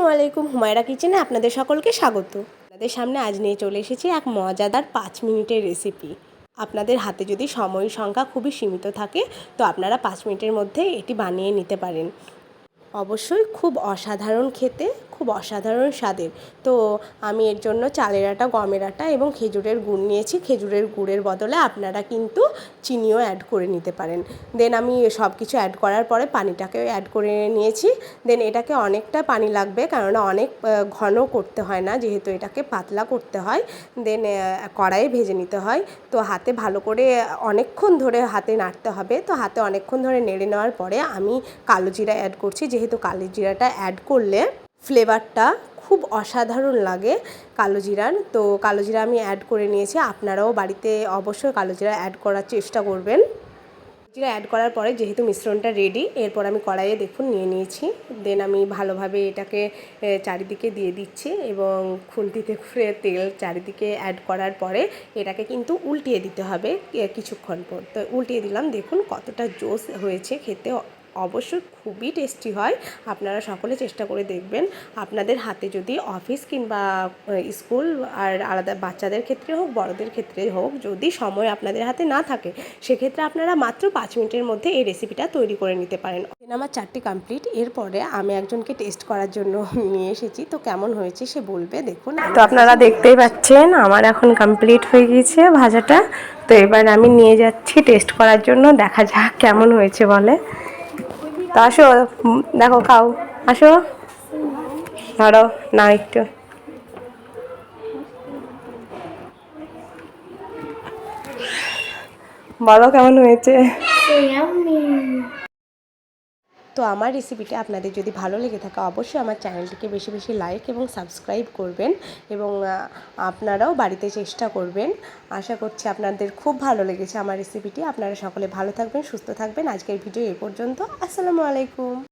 আসসালামু আলাইকুম, হুমায়রা কিচেনে আপনাদের সকলকে স্বাগত। আপনাদের সামনে আজ নিয়ে চলে এসেছি এক মজাদার পাঁচ মিনিটের রেসিপি আপনাদের হাতে যদি সময় সংখ্যা খুবই সীমিত থাকে, তো আপনারা পাঁচ মিনিটের মধ্যে এটি বানিয়ে নিতে পারেন। অবশ্যই খুব অসাধারণ খেতে, খুব অসাধারণ স্বাদের। তো আমি এর জন্য চালের আটা, গমের আটা এবং খেজুরের গুড় নিয়েছি। খেজুরের গুড়ের বদলে আপনারা কিন্তু চিনিও অ্যাড করে নিতে পারেন। দেন আমি সব কিছু অ্যাড করার পরে পানিটাকেও অ্যাড করে নিয়েছি। দেন এটাকে অনেকটা পানি লাগবে কেননা অনেক ঘন করতে হয় না, যেহেতু এটাকে পাতলা করতে হয়। দেন কড়াইয়ে ভেজে নিতে হয়। তো হাতে ভালো করে অনেকক্ষণ ধরে হাতে নাড়তে হবে। তো হাতে অনেকক্ষণ ধরে নেড়ে নেওয়ার পরে আমি কালো জিরা অ্যাড করছি যেহেতু কালো জিরাটা অ্যাড করলে ফ্লেভারটা খুব অসাধারণ লাগে কালো জিরার। তো কালো জিরা আমি অ্যাড করে নিয়েছি। আপনারাও বাড়িতে অবশ্যই কালো জিরা অ্যাড করার চেষ্টা করবেন। জিরা অ্যাড করার পরে যেহেতু মিশ্রণটা রেডি এরপর আমি কড়াইয়ে দেখুন নিয়ে নিয়েছি। দেন আমি ভালোভাবে এটাকে চারিদিকে দিয়ে দিচ্ছি এবং খুন্তিতে করে তেল চারিদিকে অ্যাড করার পরে এটাকে কিন্তু উল্টিয়ে দিতে হবে কিছুক্ষণ পর। তো উল্টিয়ে দিলাম। দেখুন কতটা জোস হয়েছে খেতে। অবশ্যই খুবই টেস্টি হয়। আপনারা সকলে চেষ্টা করে দেখবেন। আপনাদের হাতে যদি অফিস কিংবা স্কুল আর আলাদা বাচ্চাদের ক্ষেত্রে হোক, বড়দের ক্ষেত্রে হোক, যদি সময় আপনাদের হাতে না থাকে, সেক্ষেত্রে আপনারা মাত্র পাঁচ মিনিটের মধ্যে এই রেসিপিটা তৈরি করে নিতে পারেন। আমার চারটি কমপ্লিট এরপরে আমি একজনকে টেস্ট করার জন্য নিয়ে এসেছি। তো কেমন হয়েছে সে বলবে, দেখুন। তো আপনারা দেখতেই পাচ্ছেন, আমার এখন কমপ্লিট হয়ে গিয়েছে ভাজাটা। তো এবার আমি নিয়ে যাচ্ছি টেস্ট করার জন্য। দেখা যাক কেমন হয়েছে বলে। তো আসো দেখো খাও। আসো। ধরো না একটু। বলো কেমন হয়েছে? তো আমার রেসিপিটা আপনাদের যদি ভালো লেগে থাকে, অবশ্যই আমার চ্যানেলটিকে বেশি বেশি লাইক এবং সাবস্ক্রাইব করবেন এবং আপনারাও বাড়িতে চেষ্টা করবেন। আশা করছি আপনাদের খুব ভালো লেগেছে আমার রেসিপিটি আপনারা সকলে ভালো থাকবেন, সুস্থ থাকবেন। আজকের ভিডিও এ পর্যন্ত। আসসালামু আলাইকুম।